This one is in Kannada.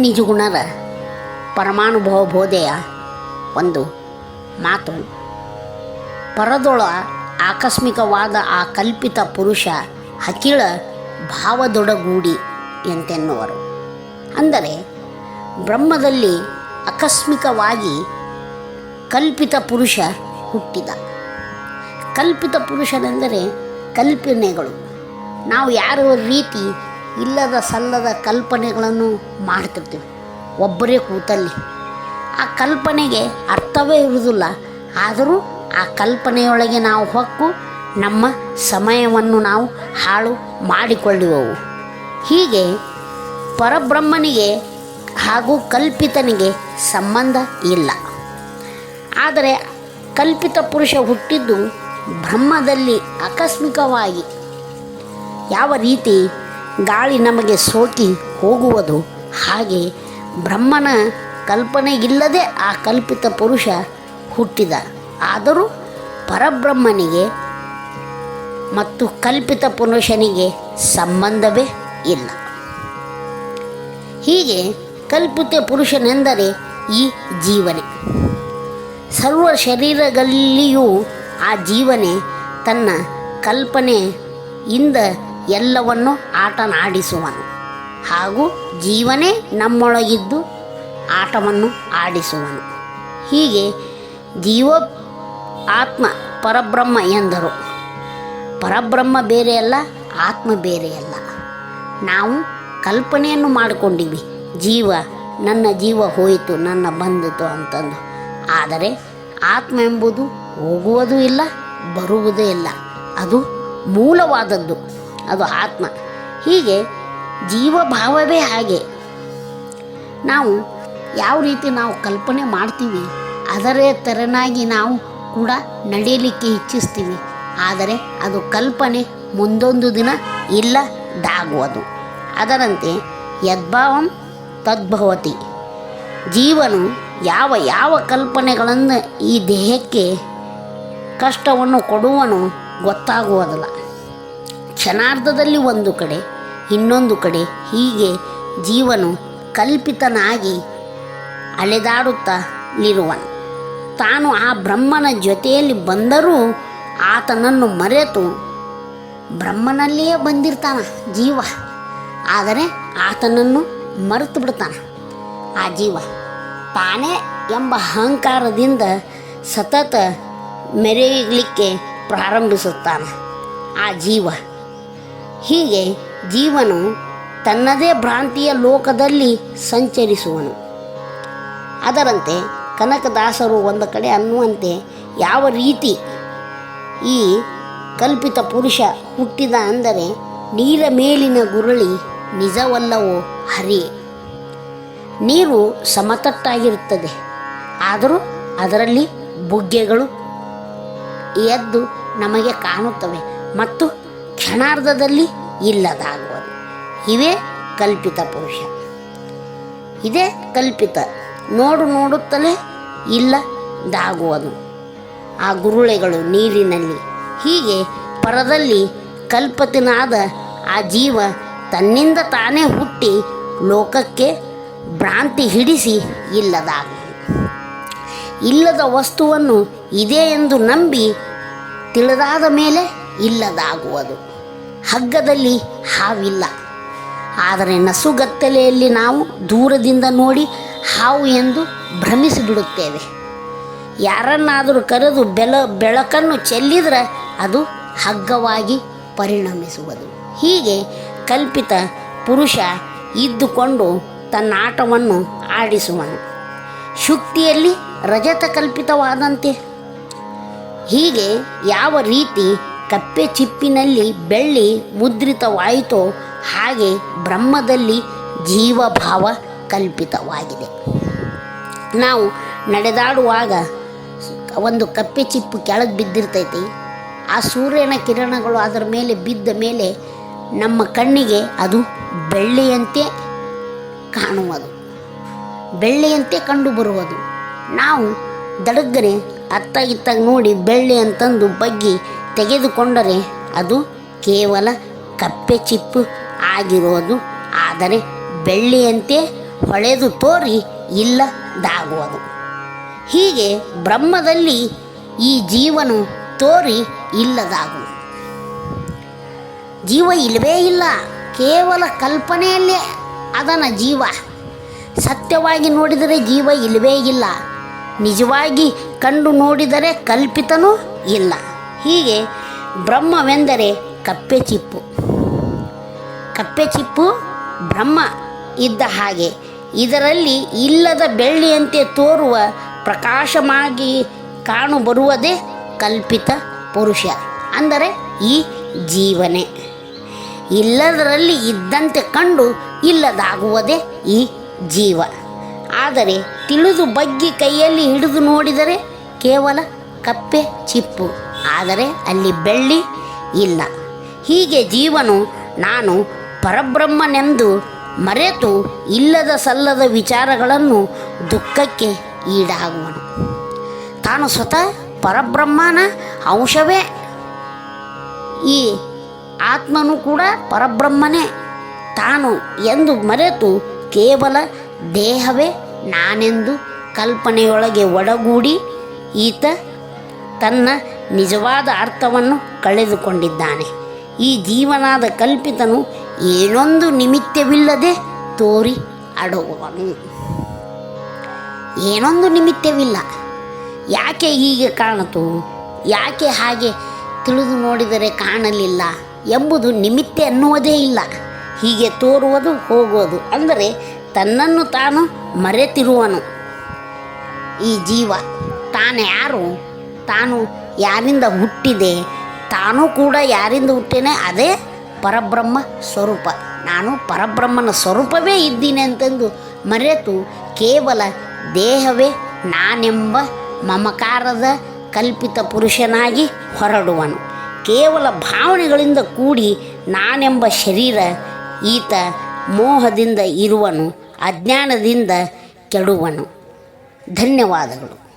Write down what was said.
ನಿಜಗುಣರ ಪರಮಾನುಭವ ಬೋಧೆಯ ಒಂದು ಮಾತು. ಪರದೊಳ ಆಕಸ್ಮಿಕವಾದ ಆ ಕಲ್ಪಿತ ಪುರುಷ ಹಕಿಳ ಭಾವದೊಡಗೂಡಿ ಎಂತೆನ್ನುವರು. ಅಂದರೆ ಬ್ರಹ್ಮದಲ್ಲಿ ಆಕಸ್ಮಿಕವಾಗಿ ಕಲ್ಪಿತ ಪುರುಷ ಹುಟ್ಟಿದ. ಕಲ್ಪಿತ ಪುರುಷನೆಂದರೆ ಕಲ್ಪನೆಗಳು. ನಾವು ಯಾರ ರೀತಿ ಇಲ್ಲದ ಸಲ್ಲದ ಕಲ್ಪನೆಗಳನ್ನು ಮಾಡ್ತಿರ್ತೀವಿ. ಒಬ್ಬರೇ ಕೂತಲ್ಲಿ. ಆ ಕಲ್ಪನೆಗೆ ಅರ್ಥವೇ ಇರುವುದಿಲ್ಲ. ಆದರೂ ಆ ಕಲ್ಪನೆಯೊಳಗೆ ನಾವು ಹೊಕ್ಕು, ನಮ್ಮ ಸಮಯವನ್ನು ನಾವು ಹಾಳು ಮಾಡಿಕೊಳ್ಳುವವು. ಹೀಗೆ ಪರಬ್ರಹ್ಮನಿಗೆ ಹಾಗೂ ಕಲ್ಪಿತನಿಗೆ ಸಂಬಂಧ ಇಲ್ಲ. ಆದರೆ ಕಲ್ಪಿತ ಪುರುಷ ಹುಟ್ಟಿದ್ದು ಬ್ರಹ್ಮದಲ್ಲಿ ಆಕಸ್ಮಿಕವಾಗಿ ಯಾವ ರೀತಿ ಗಾಳಿ ನಮಗೆ ಸೋಕಿ ಹೋಗುವುದು ಹಾಗೆ ಬ್ರಹ್ಮನ ಕಲ್ಪನೆಗಿಲ್ಲದೆ ಆ ಕಲ್ಪಿತ ಪುರುಷ ಹುಟ್ಟಿದ. ಆದರೂ ಪರಬ್ರಹ್ಮನಿಗೆ ಮತ್ತು ಕಲ್ಪಿತ ಪುರುಷನಿಗೆ ಸಂಬಂಧವೇ ಇಲ್ಲ. ಹೀಗೆ ಕಲ್ಪಿತ ಪುರುಷನೆಂದರೆ ಈ ಜೀವನೆ. ಸರ್ವ ಶರೀರಗಳಲ್ಲಿಯೂ ಆ ಜೀವನೆ ತನ್ನ ಕಲ್ಪನೆಯಿಂದ ಎಲ್ಲವನ್ನು ಆಟನಾಡಿಸುವನು. ಹಾಗೂ ಜೀವನೇ ನಮ್ಮೊಳಗಿದ್ದು ಆಟವನ್ನು ಆಡಿಸುವನು. ಹೀಗೆ ಜೀವ ಆತ್ಮ ಪರಬ್ರಹ್ಮ ಎಂದರು. ಪರಬ್ರಹ್ಮ ಬೇರೆಯಲ್ಲ ಆತ್ಮ ಬೇರೆಯಲ್ಲ ನಾವು ಕಲ್ಪನೆಯನ್ನು ಮಾಡಿಕೊಂಡಿವಿ, ಜೀವ, ನನ್ನ ಜೀವ ಹೋಯಿತು, ನನ್ನ ಬಂದಿತು ಅಂತಂದು. ಆದರೆ ಆತ್ಮ ಎಂಬುದು ಹೋಗುವುದೂ ಇಲ್ಲ, ಬರುವುದೇ ಇಲ್ಲ. ಅದು ಮೂಲವಾದದ್ದು. ಅದು ಆತ್ಮ. ಹೀಗೆ ಜೀವಭಾವವೇ ಹಾಗೆ. ನಾವು ಯಾವ ರೀತಿ ನಾವು ಕಲ್ಪನೆ ಮಾಡ್ತೀವಿ, ಅದರೇ ತೆರನಾಗಿ ನಾವು ಕೂಡ ನಡೆಯಲಿಕ್ಕೆ ಇಚ್ಛಿಸ್ತೀವಿ. ಆದರೆ ಅದು ಕಲ್ಪನೆ ಮುಂದೊಂದು ದಿನ ಇಲ್ಲದಾಗುವುದು. ಅದರಂತೆ ಯದ್ಭಾವಂ ತದ್ಭವತಿ. ಜೀವನು ಯಾವ ಯಾವ ಕಲ್ಪನೆಗಳನ್ನು ಈ ದೇಹಕ್ಕೆ ಕಷ್ಟವನ್ನು ಕೊಡುವನು ಗೊತ್ತಾಗುವುದಿಲ್ಲ. ಕ್ಷಣಾರ್ಧದಲ್ಲಿ ಒಂದು ಕಡೆ, ಇನ್ನೊಂದು ಕಡೆ ಹೀಗೆ ಜೀವನು ಕಲ್ಪಿತನಾಗಿ ಅಲೆದಾಡುತ್ತಲಿರುವನು ತಾನು ಆ ಬ್ರಹ್ಮನ ಜೊತೆಯಲ್ಲಿ ಬಂದರೂ ಆತನನ್ನು ಮರೆತು ಬ್ರಹ್ಮನಲ್ಲಿಯೇ ಬಂದಿರ್ತಾನ ಜೀವ. ಆದರೆ ಆತನನ್ನು ಮರೆತು ಬಿಡ್ತಾನೆ ಆ ಜೀವ. ತಾನೇ ಎಂಬ ಅಹಂಕಾರದಿಂದ ಸತತ ಮೆರೆಯಲಿಕ್ಕೆ ಪ್ರಾರಂಭಿಸುತ್ತಾನೆ ಆ ಜೀವ. ಹೀಗೆ ಜೀವನು ತನ್ನದೇ ಭ್ರಾಂತಿಯ ಲೋಕದಲ್ಲಿ ಸಂಚರಿಸುವನು. ಅದರಂತೆ ಕನಕದಾಸರು ಒಂದು ಕಡೆ ಅನ್ನುವಂತೆ ಯಾವ ರೀತಿ ಈ ಕಲ್ಪಿತ ಪುರುಷ ಹುಟ್ಟಿದ ಅಂದರೆ ನೀರ ಮೇಲಿನ ಗುರುಳಿ ನಿಜವಲ್ಲವೋ ಹರಿ. ನೀರು ಸಮತಟ್ಟಾಗಿರುತ್ತದೆ, ಆದರೂ ಅದರಲ್ಲಿ ಬುಗ್ಗೆಗಳು ಎದ್ದು ನಮಗೆ ಕಾಣುತ್ತವೆ ಮತ್ತು ಕ್ಷಣಾರ್ಧದಲ್ಲಿ ಇಲ್ಲದಾಗುವುದು. ಇವೇ ಕಲ್ಪಿತ ಪುರುಷ. ಇದೇ ಕಲ್ಪಿತ. ನೋಡು ನೋಡುತ್ತಲೇ ಇಲ್ಲದಾಗುವುದು. ಆ ಗುರುಳೆಗಳು ನೀರಿನಲ್ಲಿ. ಹೀಗೆ ಪರದಲ್ಲಿ ಕಲ್ಪತಿನಾದ ಆ ಜೀವ ತನ್ನಿಂದ ತಾನೇ ಹುಟ್ಟಿ ಲೋಕಕ್ಕೆ ಭ್ರಾಂತಿ ಹಿಡಿಸಿ ಇಲ್ಲದಾಗ ಇಲ್ಲದ ವಸ್ತುವನ್ನು ಇದೆ ಎಂದು ನಂಬಿ ತಿಳಿದಾದ ಮೇಲೆ ಇಲ್ಲದಾಗುವುದು. ಹಗ್ಗದಲ್ಲಿ ಹಾವಿಲ್ಲ. ಆದರೆ ನಸುಗತ್ತಲೆಯಲ್ಲಿ ನಾವು ದೂರದಿಂದ ನೋಡಿ ಹಾವು ಎಂದು ಭ್ರಮಿಸಿಬಿಡುತ್ತೇವೆ. ಯಾರನ್ನಾದರೂ ಕರೆದು ಬೆಲ, ಬೆಳಕನ್ನು ಚೆಲ್ಲಿದರೆ ಅದು ಹಗ್ಗವಾಗಿ ಪರಿಣಮಿಸುವುದು. ಹೀಗೆ ಕಲ್ಪಿತ ಪುರುಷ ಇದ್ದುಕೊಂಡು ತನ್ನ ಆಟವನ್ನು ಆಡಿಸುವನು. ಶುಕ್ತಿಯಲ್ಲಿ ರಜತ ಕಲ್ಪಿತವಾದಂತೆ ಹೀಗೆ ಯಾವ ರೀತಿ ಕಪ್ಪೆ ಚಿಪ್ಪಿನಲ್ಲಿ ಬೆಳ್ಳಿ ಮುದ್ರಿತವಾಯಿತೋ. ಹಾಗೆ ಬ್ರಹ್ಮದಲ್ಲಿ ಜೀವಭಾವ ಕಲ್ಪಿತವಾಗಿದೆ. ನಾವು ನಡೆದಾಡುವಾಗ ಒಂದು ಕಪ್ಪೆ ಚಿಪ್ಪು ಕೆಳಗೆ ಬಿದ್ದಿರ್ತೈತಿ. ಆ ಸೂರ್ಯನ ಕಿರಣಗಳು ಅದರ ಮೇಲೆ ಬಿದ್ದ ಮೇಲೆ ನಮ್ಮ ಕಣ್ಣಿಗೆ ಅದು ಬೆಳ್ಳಿಯಂತೆ ಕಾಣುವುದು. ಬೆಳ್ಳಿಯಂತೆ ಕಂಡು ಬರುವುದು. ನಾವು ದಡಗ್ಗನೆ ಅತ್ತಾಗಿತ್ತಾಗ ನೋಡಿ ಬೆಳ್ಳಿ ಅಂತಂದು ಬಗ್ಗಿ ತೆಗೆದುಕೊಂಡರೆ ಅದು ಕೇವಲ ಕಪ್ಪೆ ಚಿಪ್ಪು ಆಗಿರೋದು. ಆದರೆ ಬೆಳ್ಳಿಯಂತೆ ಹೊಳೆದು ತೋರಿ ಇಲ್ಲದಾಗುವುದು. ಹೀಗೆ ಬ್ರಹ್ಮದಲ್ಲಿ ಈ ಜೀವನು ತೋರಿ ಇಲ್ಲದಾಗುವುದು. ಜೀವ ಇಲ್ಲವೇ ಇಲ್ಲ, ಕೇವಲ ಕಲ್ಪನೆಯಲ್ಲೇ ಅದನ ಜೀವ. ಸತ್ಯವಾಗಿ ನೋಡಿದರೆ ಜೀವ ಇಲ್ಲವೇ ಇಲ್ಲ, ನಿಜವಾಗಿ ಕಂಡು ನೋಡಿದರೆ ಕಲ್ಪಿತನೂ ಇಲ್ಲ. ಹೀಗೆ ಬ್ರಹ್ಮವೆಂದರೆ ಕಪ್ಪೆ ಚಿಪ್ಪು. ಕಪ್ಪೆ ಚಿಪ್ಪು ಬ್ರಹ್ಮ ಇದ್ದ ಹಾಗೆ ಇದರಲ್ಲಿ ಇಲ್ಲದ ಬೆಳ್ಳಿಯಂತೆ ತೋರುವ ಪ್ರಕಾಶಮಾಗಿ ಕಾಣುಬರುವುದೇ ಕಲ್ಪಿತ ಪುರುಷ, ಅಂದರೆ ಈ ಜೀವನೆ. ಇಲ್ಲದರಲ್ಲಿ ಇದ್ದಂತೆ ಕಂಡು ಇಲ್ಲದಾಗುವುದೇ ಈ ಜೀವ. ಆದರೆ ತಿಳಿದು ಬಗ್ಗಿ ಕೈಯಲ್ಲಿ ಹಿಡಿದು ನೋಡಿದರೆ ಕೇವಲ ಕಪ್ಪೆ ಚಿಪ್ಪು. ಆದರೆ ಅಲ್ಲಿ ಬೆಳ್ಳಿ ಇಲ್ಲ. ಹೀಗೆ ಜೀವನು ನಾನು ಪರಬ್ರಹ್ಮನೆಂದು ಮರೆತು ಇಲ್ಲದ ಸಲ್ಲದ ವಿಚಾರಗಳನ್ನು ದುಃಖಕ್ಕೆ ಈಡಾಗುವನು. ತಾನು ಸ್ವತಃ ಪರಬ್ರಹ್ಮನ ಅಂಶವೇ. ಈ ಆತ್ಮನು ಕೂಡ ಪರಬ್ರಹ್ಮನೇ. ತಾನು ಎಂದು ಮರೆತು ಕೇವಲ ದೇಹವೇ ನಾನೆಂದು ಕಲ್ಪನೆಯೊಳಗೆ ಒಡಗೂಡಿ ಈತ ತನ್ನ ನಿಜವಾದ ಅರ್ಥವನ್ನು ಕಳೆದುಕೊಂಡಿದ್ದಾನೆ. ಈ ಜೀವನಾದ ಕಲ್ಪಿತನು ಏನೊಂದು ನಿಮಿತ್ತವಿಲ್ಲದೆ ತೋರಿ ಅಡುವನು. ಏನೊಂದು ನಿಮಿತ್ತವಿಲ್ಲ ಯಾಕೆ ಹೀಗೆ ಕಾಣಿತು? ಯಾಕೆ ಹಾಗೆ ತಿಳಿದು ನೋಡಿದರೆ ಕಾಣಲಿಲ್ಲ ಎಂಬುದು ನಿಮಿತ್ತ ಎನ್ನುವುದೇ ಇಲ್ಲ. ಹೀಗೆ ತೋರುವುದು ಹೋಗುವುದು ಅಂದರೆ ತನ್ನನ್ನು ತಾನು ಮರೆತಿರುವನು. ಈ ಜೀವ ತಾನು ಯಾರು? ತಾನು ಯಾರಿಂದ ಹುಟ್ಟಿದೆ? ತಾನು ಕೂಡ ಯಾರಿಂದ ಹುಟ್ಟೇನೆ? ಅದೇ ಪರಬ್ರಹ್ಮ ಸ್ವರೂಪ. ನಾನು ಪರಬ್ರಹ್ಮನ ಸ್ವರೂಪವೇ ಇದ್ದೀನಿ ಅಂತಂದು ಮರೆತು ಕೇವಲ ದೇಹವೇ ನಾನೆಂಬ ಮಮಕಾರದ ಕಲ್ಪಿತ ಪುರುಷನಾಗಿ ಹೊರಡುವನು. ಕೇವಲ ಭಾವನೆಗಳಿಂದ ಕೂಡಿ ನಾನೆಂಬ ಶರೀರ ಈತ ಮೋಹದಿಂದ ಇರುವನು, ಅಜ್ಞಾನದಿಂದ ಕೆಡುವನು. ಧನ್ಯವಾದಗಳು.